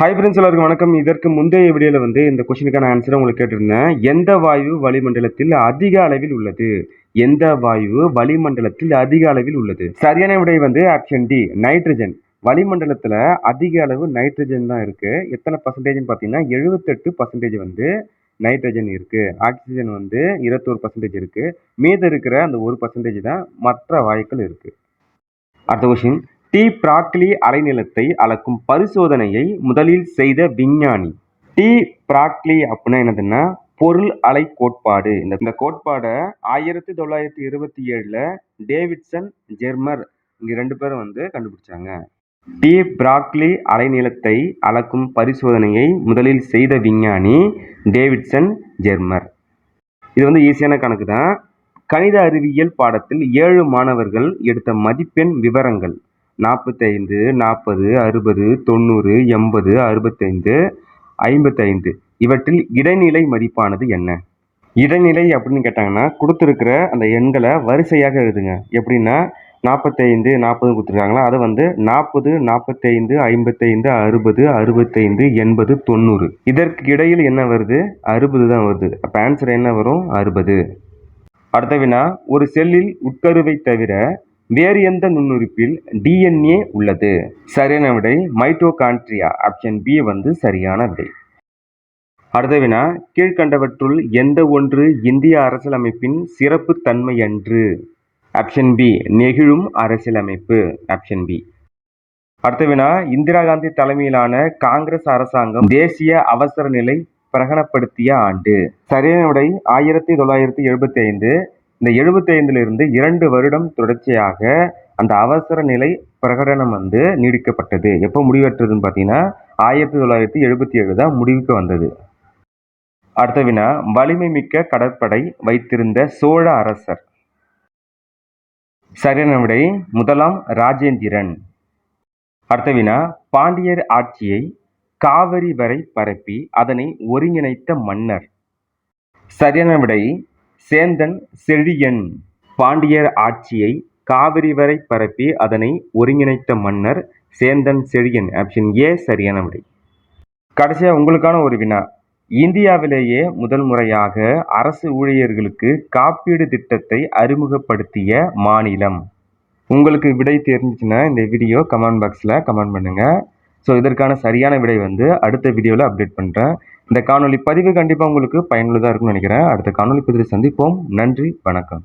Hi friends எல்லாருக்கும் வணக்கம். இதற்கு முந்தைய வீடியோவில் வந்து இந்த கொஷினுக்கான ஆன்சரை உங்களுக்கு கேட்டிருந்தேன். எந்த வாயு வளிமண்டலத்தில் அதிக அளவில் உள்ளது? எந்த வாயு வளிமண்டலத்தில் அதிக அளவில் உள்ளது? சரியான விடை வந்து ஆப்ஷன் டி நைட்ரஜன் வளிமண்டலத்தில் அதிக அளவு நைட்ரஜன் தான் இருக்குது எத்தனை பர்சன்டேஜ்னு பார்த்தீங்கன்னா எழுபத்தெட்டு பர்சன்டேஜ் வந்து நைட்ரஜன் இருக்குது ஆக்சிஜன் வந்து இருபத்தோரு பர்சன்டேஜ் இருக்குது மீது இருக்கிற அந்த ஒரு பர்சன்டேஜ் தான் மற்ற வாயுக்கள் இருக்குது அடுத்த கொஷின் டி பிராக்லி அலைநிலத்தை அளக்கும் பரிசோதனையை முதலில் செய்த விஞ்ஞானி. டி பிராக்லி அப்படின்னா என்னதுன்னா பொருள் அலை கோட்பாடு. இந்த இந்த கோட்பாடை ஆயிரத்தி தொள்ளாயிரத்தி இருபத்தி ஏழில் டேவிட்சன் ஜெர்மர் இங்கே ரெண்டு பேரும் வந்து கண்டுபிடிச்சாங்க. டி பிராக்லி அலைநிலத்தை அளக்கும் பரிசோதனையை முதலில் செய்த விஞ்ஞானி டேவிட்சன் ஜெர்மர். இது வந்து ஈஸியான கணக்கு தான் கணித அறிவியல் பாடத்தில் ஏழு மாணவர்கள் எடுத்த மதிப்பெண் விவரங்கள். நாற்பத்தைந்து நாற்பது அறுபது தொண்ணூறு எண்பது அறுபத்தைந்து ஐம்பத்தைந்து. இவற்றில் இடைநிலை மதிப்பானது என்ன? இடைநிலை அப்படின்னு கேட்டாங்கன்னா கொடுத்துருக்கிற அந்த எண்களை வரிசையாக எழுதுங்க. எப்படின்னா நாற்பத்தைந்து நாற்பது கொடுத்துருக்காங்களா? அதை வந்து நாற்பது நாற்பத்தைந்து ஐம்பத்தைந்து அறுபது அறுபத்தைந்து எண்பது தொண்ணூறு. இதற்கு இடையில் என்ன வருது? அறுபது தான் வருது. அப்போ ஆன்சர் என்ன வரும்? அறுபது. அடுத்த வினா ஒரு செல்லில் உட்கருவை தவிர வேறு எந்த நுண்ணுறுப்பில் டிஎன்ஏ உள்ளது. சரியான விடை மைட்டோகான்ட்ரியா ஆப்ஷன் பி வந்து சரியான விடை. அடுத்த வினா கீழ்கண்டவற்றுள் எந்த ஒன்று இந்திய அரசியலமைப்பின் சிறப்பு தன்மை அன்று ஆப்ஷன் பி நெகிழும் அரசியலமைப்பு. ஆப்ஷன் பி அடுத்த வினா இந்திரா காந்தி தலைமையிலான காங்கிரஸ் அரசாங்கம் தேசிய அவசர நிலை பிரகடனப்படுத்திய ஆண்டு. சரியான விடை ஆயிரத்தி தொள்ளாயிரத்தி எழுபத்தி ஐந்து. இந்த எழுபத்தைந்திலிருந்து இரண்டு வருடம் தொடர்ச்சியாக அந்த அவசர நிலை பிரகடனம் வந்து நீடிக்கப்பட்டது. எப்போ முடிவெற்றதுன்னு பார்த்தீங்கன்னா ஆயிரத்தி தொள்ளாயிரத்தி எழுபத்தி ஏழு தான் முடிவுக்கு வந்தது. அடுத்த வினா வலிமை மிக்க கடற்படை வைத்திருந்த சோழ அரசர். சரியான விடை முதலாம் ராஜேந்திரன். அடுத்த வினா பாண்டியர் ஆட்சியை காவிரி வரை பரப்பி அதனை ஒருங்கிணைத்த மன்னர். சரியான விடை சேந்தன் செழியன் பாண்டியர் ஆட்சியை காவிரி வரை பரப்பி அதனை ஒருங்கிணைத்த மன்னர் சேந்தன் செழியன் ஆப்ஷன் ஏ சரியான விடை. கடைசியாக உங்களுக்கான ஒரு வினா. இந்தியாவிலேயே முதல் முறையாக அரசு ஊழியர்களுக்கு காப்பீடு திட்டத்தை அறிமுகப்படுத்திய மாநிலம். உங்களுக்கு விடை தெரிஞ்சிச்சுன்னா இந்த வீடியோ கமெண்ட் பாக்ஸில் கமெண்ட் பண்ணுங்கள் ஸோ இதற்கான சரியான விடை வந்து அடுத்த வீடியோவில் அப்டேட் பண்ணுறேன் இந்த காணொலி பதிவு கண்டிப்பாக உங்களுக்கு பயனுள்ளதாக இருக்கும்னு நினைக்கிறேன். அடுத்த காணொலி பதிவு சந்திப்போம். நன்றி வணக்கம்.